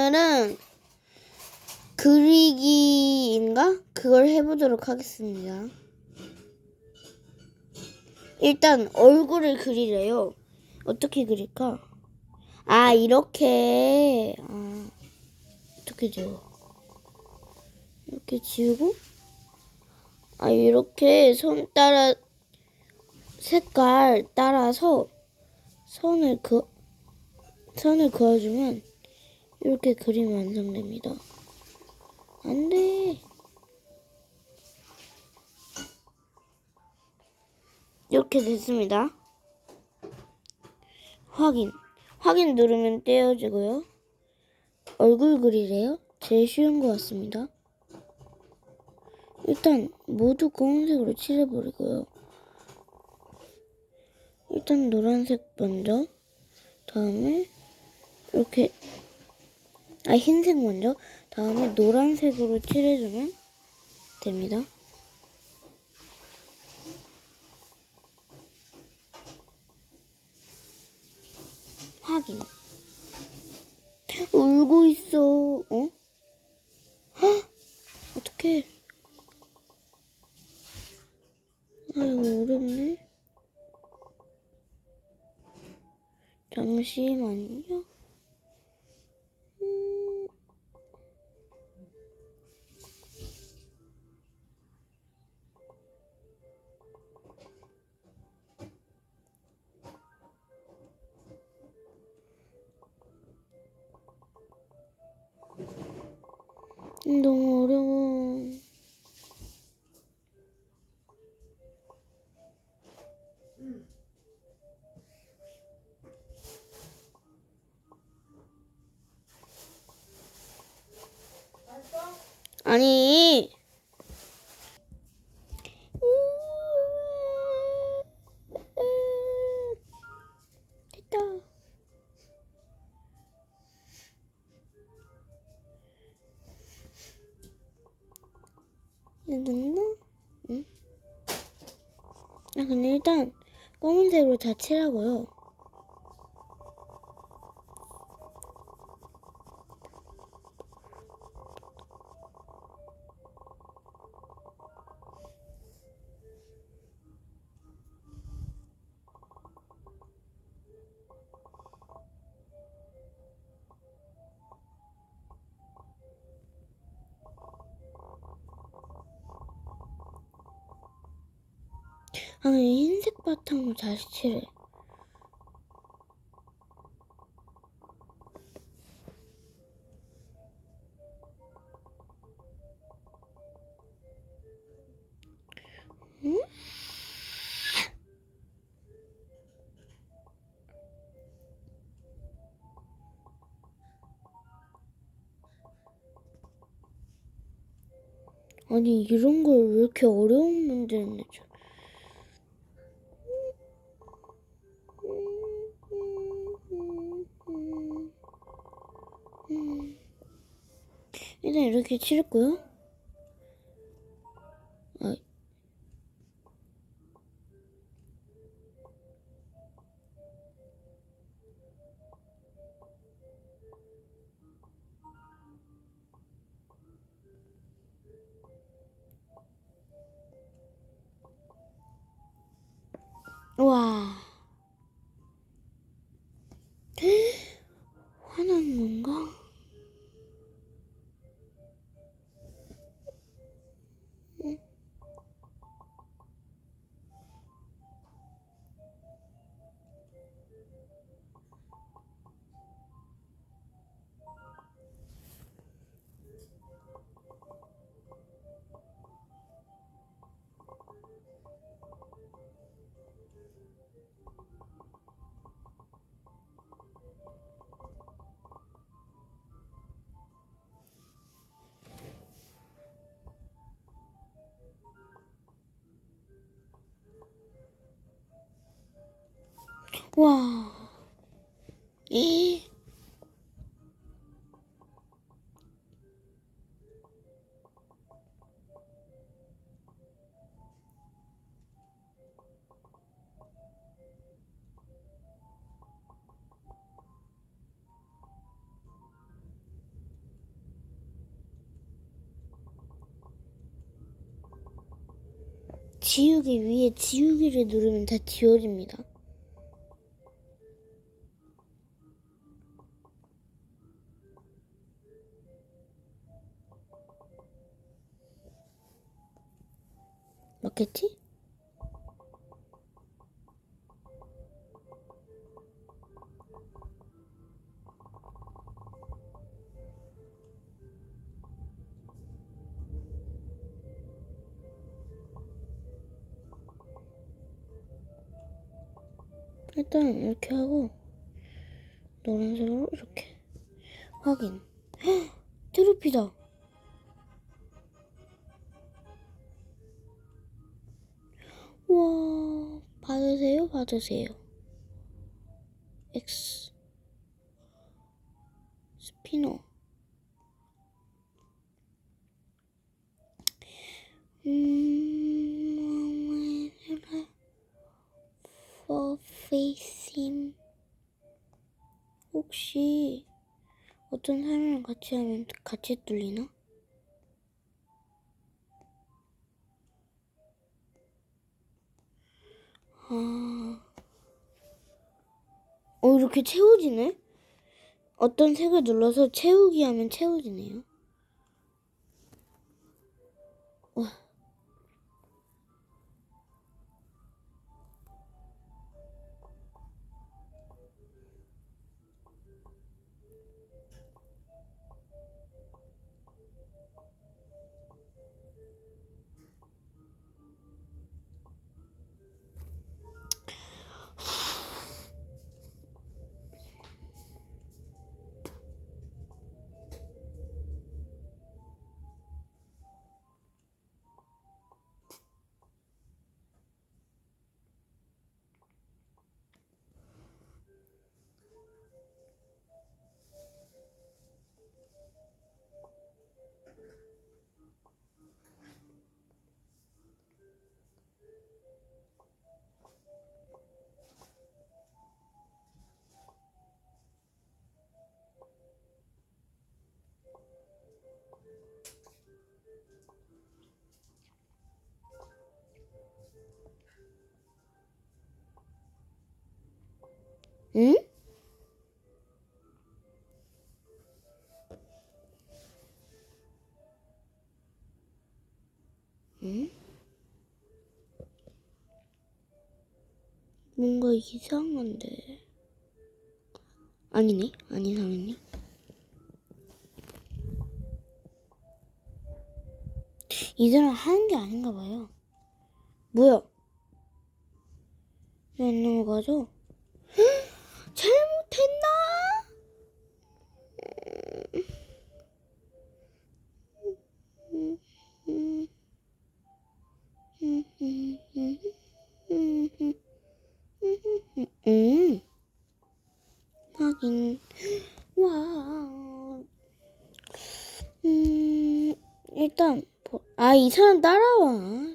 오늘은 그리기인가? 그걸 해보도록 하겠습니다. 일단 얼굴을 그리래요. 어떻게 그릴까? 아 이렇게 아 어떻게 돼요? 이렇게 지우고 아 이렇게 손 따라 색깔 따라서 선을 그 선을 그어주면 이렇게 그림이 완성됩니다. 안 돼. 이렇게 됐습니다. 확인. 확인 누르면 떼어지고요. 얼굴 그리래요? 제일 쉬운 것 같습니다. 일단 모두 검은색으로 칠해버리고요. 일단 노란색 먼저. 다음에 이렇게 아 흰색 먼저. 다음에 노란색으로 칠해주면 됩니다. 확인. 울고 있어. 어? 헉! 어떡해. 아이고, 어렵네. 잠시만요. 너무 어려워. 아니. 됐나? 응? 아, 근데 일단 검은색으로 다 칠하고요. 아, 흰색 바탕으로 다시 칠해. 응? 아니 이런 걸 왜 이렇게 어려운 문제를 내줘? 일단 이렇게 칠했고요. 아, 와. 와. 이. 지우개 위에 지우개를 누르면 다 지워집니다. 맞겠지? 일단 이렇게 하고 노란색으로 이렇게 확인. 헉! 트로피다. 받으세요. X 스피너. 음, for facing 혹시 어떤 사람이랑 같이 하면 같이 뚫리나? 아, 어 이렇게 채워지네? 어떤 색을 눌러서 채우기 하면 채워지네요. 응? 응? 뭔가 이상한데. 아니네, 안 이상했네. 이 사람 하는 게 아닌가 봐요. 뭐야? 왜 안 넘어가죠? 잘못했나? 음, 하긴 와, 음, 일단 보- 아, 이 사람 따라와.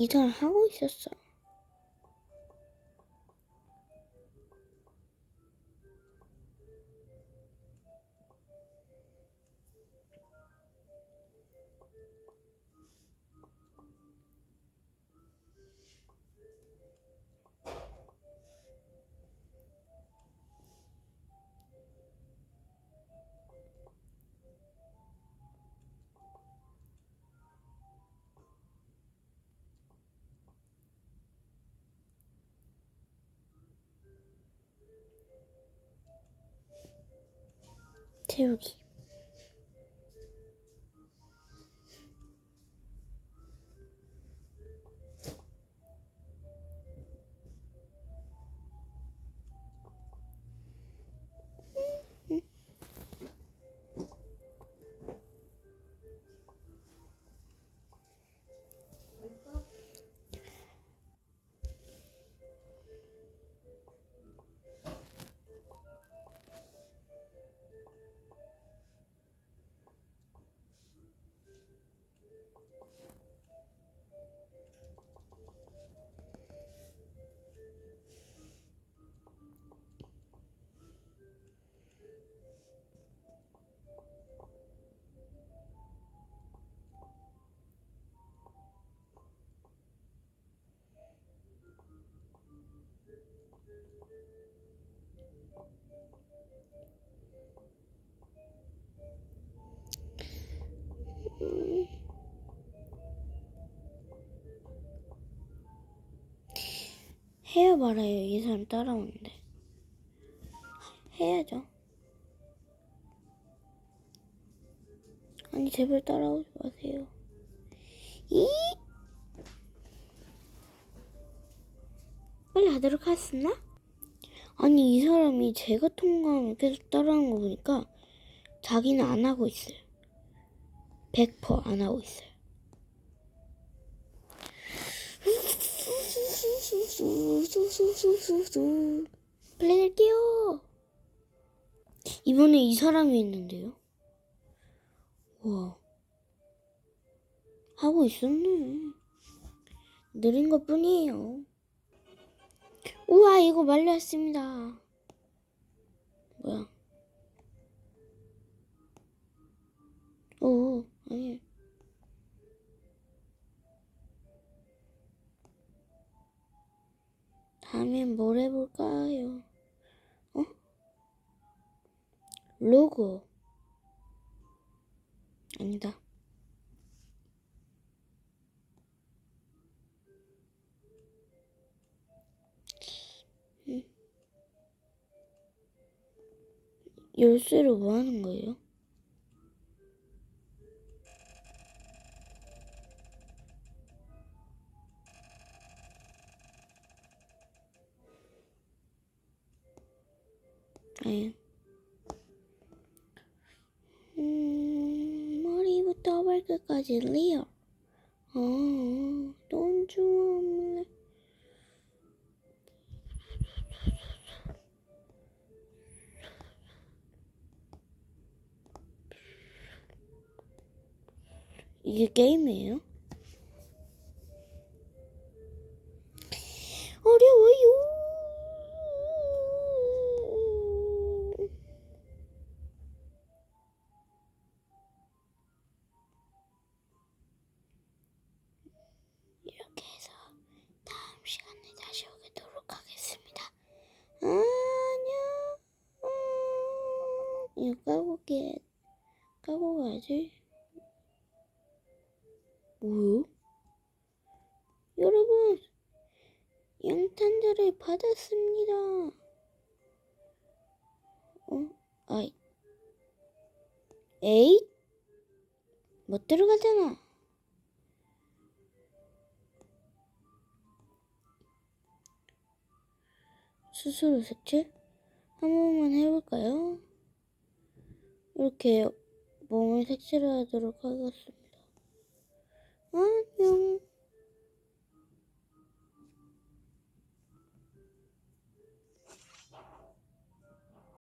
이 사람 하고 있었어. 채우기. 해야 말아요. 이 사람 따라오는데. 해야죠. 아니, 제발 따라오지 마세요. 이! 빨리 하도록 하겠습니다. 아니, 이 사람이 제가 통과하면 계속 따라하는 거 보니까 자기는 안 하고 있어요. 100%안 하고 있어요. 플레이 할게요. 이번에 이 사람이 있는데요. 와. 하고 있었네. 느린 것 뿐이에요. 우와, 이거 말렸습니다. 뭐야? 오, 아니. 다음엔 뭘 해볼까요? 어? 로고. 아니다. 음. 열쇠로 뭐 하는 거예요? 아니. 음, 머리부터 발끝까지 리얼. 어, 돈 주면 이게 게임이에요? 뭐요? 여러분, 양탄자를 받았습니다. 어? 아이. 에잇? 못 들어가잖아. 스스로 색칠? 한 번만 해볼까요? 이렇게 몸을 색칠하도록 하겠습니다. hmm